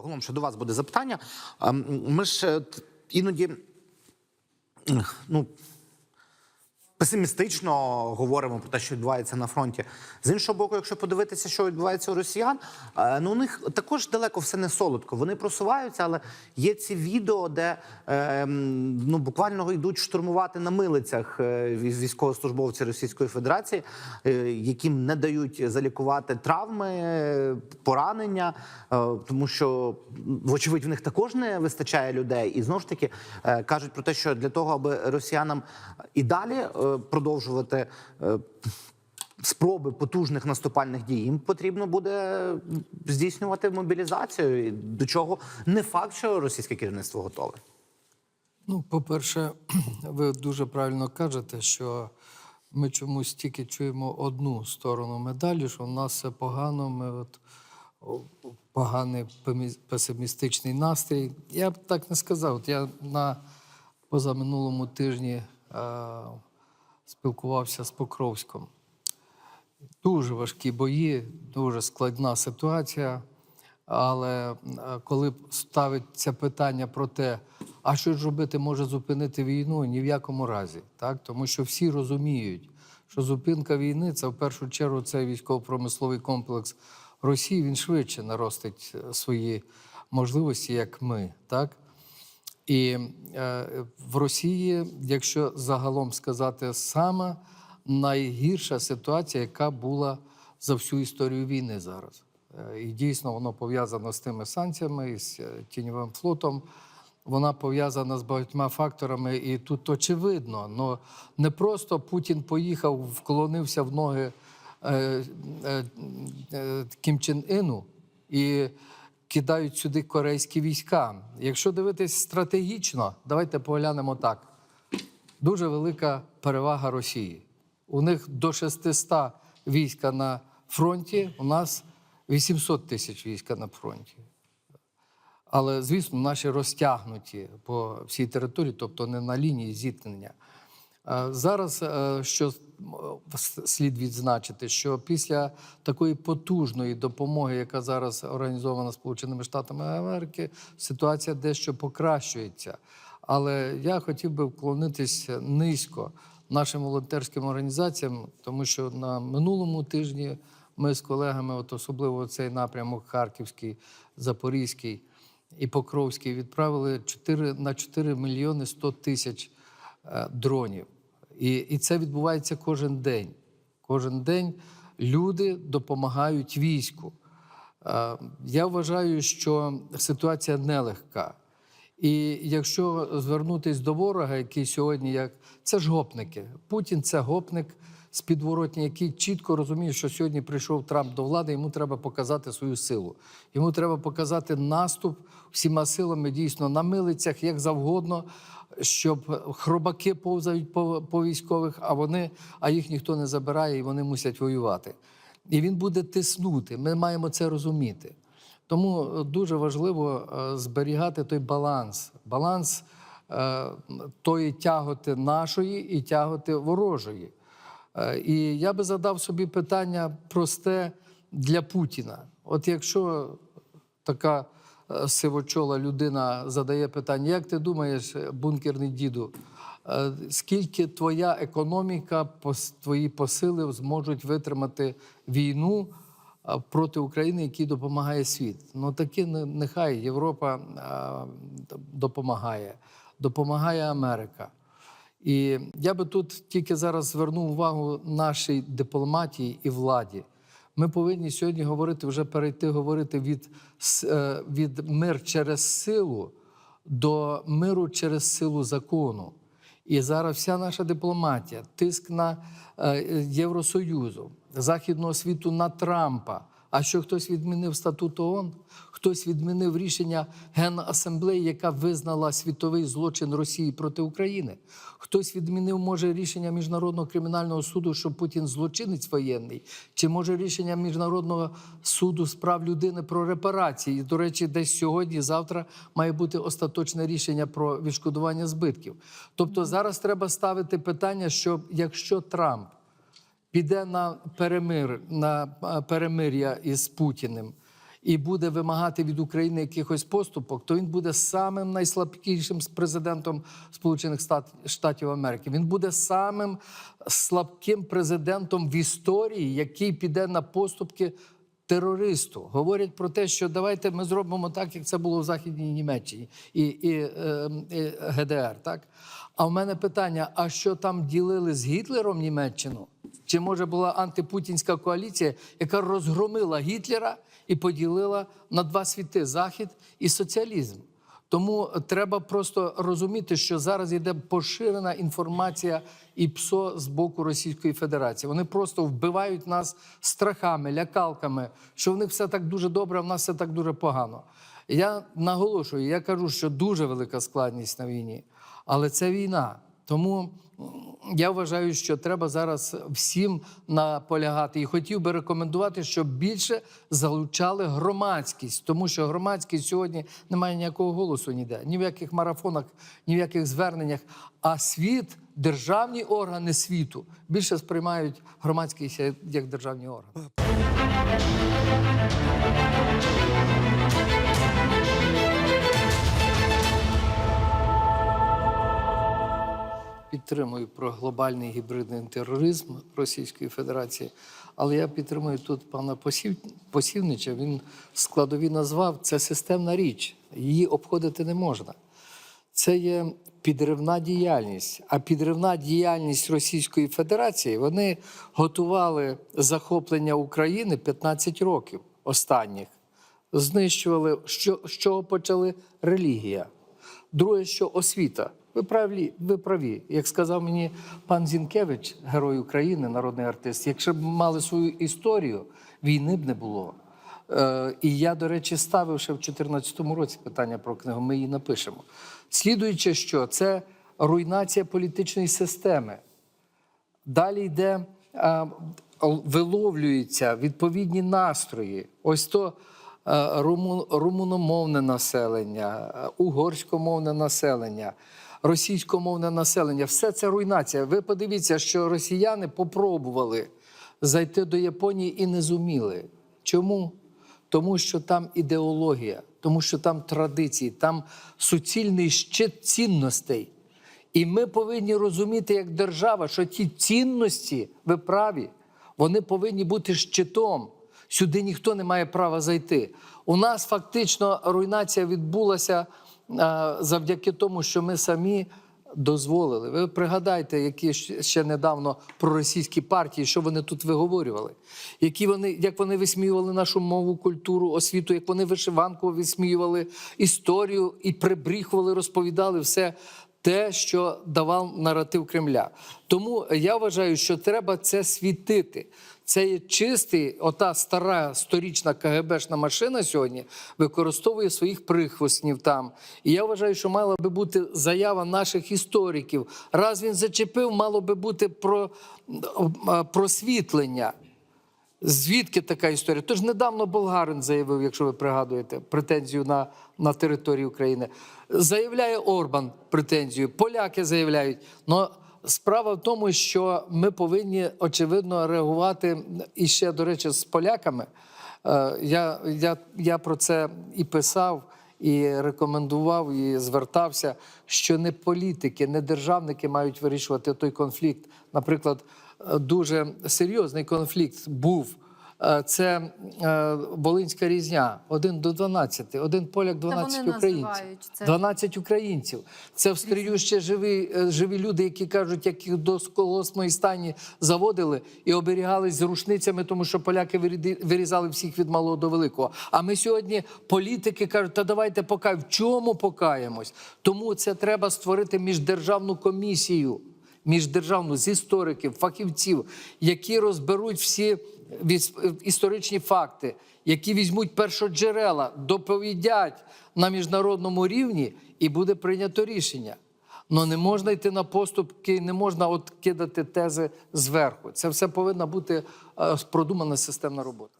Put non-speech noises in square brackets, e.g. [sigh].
Голом, що до вас буде запитання. Ем, Ми ж е, іноді ну, песимістично говоримо про те, що відбувається на фронті. З іншого боку, якщо подивитися, що відбувається у росіян, е, ну у них також далеко все не солодко. Вони просуваються, але є ці відео, де е, ну, буквально йдуть штурмувати на милицях е, військовослужбовці Російської Федерації, яким не дають залікувати травми, поранення, тому що, вочевидь, в них також не вистачає людей. І знову ж таки кажуть про те, що для того, аби росіянам і далі продовжувати. е, Спроби потужних наступальних дій їм потрібно буде здійснювати мобілізацію, до чого не факт, що російське керівництво готове. Ну, по-перше, [clears throat] ви дуже правильно кажете, що ми чомусь тільки чуємо одну сторону медалі, що в нас все погано, ми от поганий песимістичний настрій. Я б так не сказав. От я на позаминулому тижні е, спілкувався з Покровськом. Дуже важкі бої, дуже складна ситуація. Але е, коли ставиться питання про те, а що ж робити може зупинити війну, ні в якому разі, так тому що всі розуміють, що зупинка війни це в першу чергу це військово-промисловий комплекс Росії. Він швидше наростить е, свої можливості, як ми, так. І е, в Росії, якщо загалом сказати, сама найгірша ситуація, яка була за всю історію війни зараз. Е, і дійсно воно пов'язано з тими санкціями, з е, тіньовим флотом. Вона пов'язана з багатьма факторами, і тут очевидно. Но не просто Путін поїхав, вклонився в ноги е, е, е, Кім Чен Іну і кидають сюди корейські війська. Якщо дивитись стратегічно, давайте поглянемо так. Дуже велика перевага Росії. У них до 600 війська на фронті, у нас 800 тисяч війська на фронті. Але, звісно, наші розтягнуті по всій території, тобто не на лінії зіткнення. Е, Зараз е, що слід відзначити, що після такої потужної допомоги, яка зараз організована Сполученими Штатами Америки, ситуація дещо покращується. Але я хотів би вклонитись низько нашим волонтерським організаціям, тому що на минулому тижні ми з колегами, от особливо цей напрямок Харківський, Запорізький і Покровський, відправили 4, на 4 мільйони 100 тисяч е, дронів. І, і це відбувається кожен день. Кожен день люди допомагають війську. Е, Я вважаю, що ситуація нелегка. І якщо звернутися до ворога, який сьогодні як це ж гопники. Путін це гопник з підворотні, який чітко розуміє, що сьогодні прийшов Трамп до влади, йому треба показати свою силу. Йому треба показати наступ всіма силами дійсно на милицях, як завгодно, щоб хробаки повзають по, по військових, а вони, а їх ніхто не забирає, і вони мусять воювати. І він буде тиснути. Ми маємо це розуміти. Тому е, дуже важливо е, зберігати той баланс, баланс е, тої тяготи нашої і тяготи ворожої. Е, І я би задав собі питання просте для Путіна. От якщо така е, сивочола людина задає питання, як ти думаєш, е, бункерний діду, скільки твоя економіка, твої посили зможуть витримати війну проти України, якій допомагає світ? Ну таки не- нехай Європа допомагає, допомагає Америка. І я би тут тільки зараз звернув увагу нашій дипломатії і владі. Ми повинні сьогодні говорити, вже перейти говорити від, е, від мир через силу до миру через силу закону. І зараз вся наша дипломатія, тиск на е, Євросоюзу, Західного світу на Трампа. А що хтось відмінив статут ООН? Хтось відмінив рішення Генасамблеї, яка визнала світовий злочин Росії проти України. Хтось відмінив може рішення міжнародного кримінального суду, що Путін злочинець воєнний, чи може рішення міжнародного суду з прав людини про репарації. І, До речі, десь сьогодні, завтра має бути остаточне рішення про відшкодування збитків. Тобто зараз треба ставити питання, що якщо Трамп піде на перемир на перемир'я із Путіним і буде вимагати від України якихось поступок, то він буде самим найслабкішим президентом Сполучених Штатів Америки. Він буде самим слабким президентом в історії, який піде на поступки терористу. Говорять про те, що давайте ми зробимо так, як це було в Західній Німеччині і, і, е, і ГДР. Так? А в мене питання: а що там ділили з Гітлером Німеччину? Чи може була антипутінська коаліція, яка розгромила Гітлера і поділила на два світи Захід і соціалізм? Тому треба просто розуміти, що зараз йде поширена інформація і ПСО з боку Російської Федерації. Вони просто вбивають нас страхами, лякалками, що в них все так дуже добре, а в нас все так дуже погано. Я наголошую, я кажу, що дуже велика складність на війні, але це війна. Тому я вважаю, що треба зараз всім наполягати і хотів би рекомендувати, щоб більше залучали громадськість, тому що громадськість сьогодні не має ніякого голосу ніде, ні в яких марафонах, ні в яких зверненнях. А світ, державні органи світу більше сприймають громадськість як державні органи. Підтримую про глобальний гібридний тероризм Російської Федерації, але я підтримую тут пана Посів... Посівнича. Він складові назвав це системна річ, її обходити не можна. Це є підривна діяльність. А підривна діяльність Російської Федерації вони готували захоплення України 15 років останніх. Знищували, що, чого почали релігія. Друге, що освіта. Ви праві, ви праві. Як сказав мені пан Зінкевич, герой України, народний артист, якщо б мали свою історію, війни б не було. Е, і я, до речі, ставив ще в 2014 році питання про книгу. Ми її напишемо. Слідуючи, що це руйнація політичної системи. Далі йде, а, виловлюються відповідні настрої. Ось то а, румуномовне населення, угорськомовне населення, російськомовне населення. Все це руйнація. Ви подивіться, що росіяни попробували зайти до Японії і не зуміли. Чому? Тому що там ідеологія, тому що там традиції, там суцільний щит цінностей. І ми повинні розуміти як держава, що ті цінності, ви праві, вони повинні бути щитом. Сюди ніхто не має права зайти. У нас фактично руйнація відбулася завдяки тому, що ми самі дозволили. Ви пригадайте, які ще недавно проросійські партії, що вони тут виговорювали, які вони, як вони висміювали нашу мову, культуру, освіту, як вони вишиванку висміювали, історію і прибріхували, розповідали все те, що давав наратив Кремля. Тому я вважаю, що треба це світити. Це є чистий, ота стара сторічна КГБшна машина сьогодні використовує своїх прихвостнів там. І я вважаю, що мала би бути заява наших істориків. Раз він зачепив, мало би бути про просвітлення. Звідки така історія? Тож недавно болгарин заявив, якщо ви пригадуєте, претензію на, на територію України. Заявляє Орбан претензію, поляки заявляють. Но справа в тому, що ми повинні очевидно реагувати і ще, до речі, з поляками. Е, Я, я, я про це і писав. І рекомендував, і звертався, що не політики, не державники мають вирішувати той конфлікт. Наприклад, е, дуже серйозний конфлікт був. Е, Це е, Волинська різня, один до 12, один поляк, 12 українців. називають 12 українців. Це в стрію ще живі, е, живі люди, які кажуть, як їх до колосної стані заводили і оберігались з рушницями, тому що поляки вирізали всіх від малого до великого. А ми сьогодні політики кажуть, та давайте покай. В чому покаємось? Тому це треба створити міждержавну комісію. Міждержавну з істориків, фахівців, які розберуть всі історичні факти, які візьмуть першоджерела, доповідять на міжнародному рівні, і буде прийнято рішення. Ну не можна йти на поступки, не можна от кидати тези зверху. Це все повинна бути е, продумана системна робота.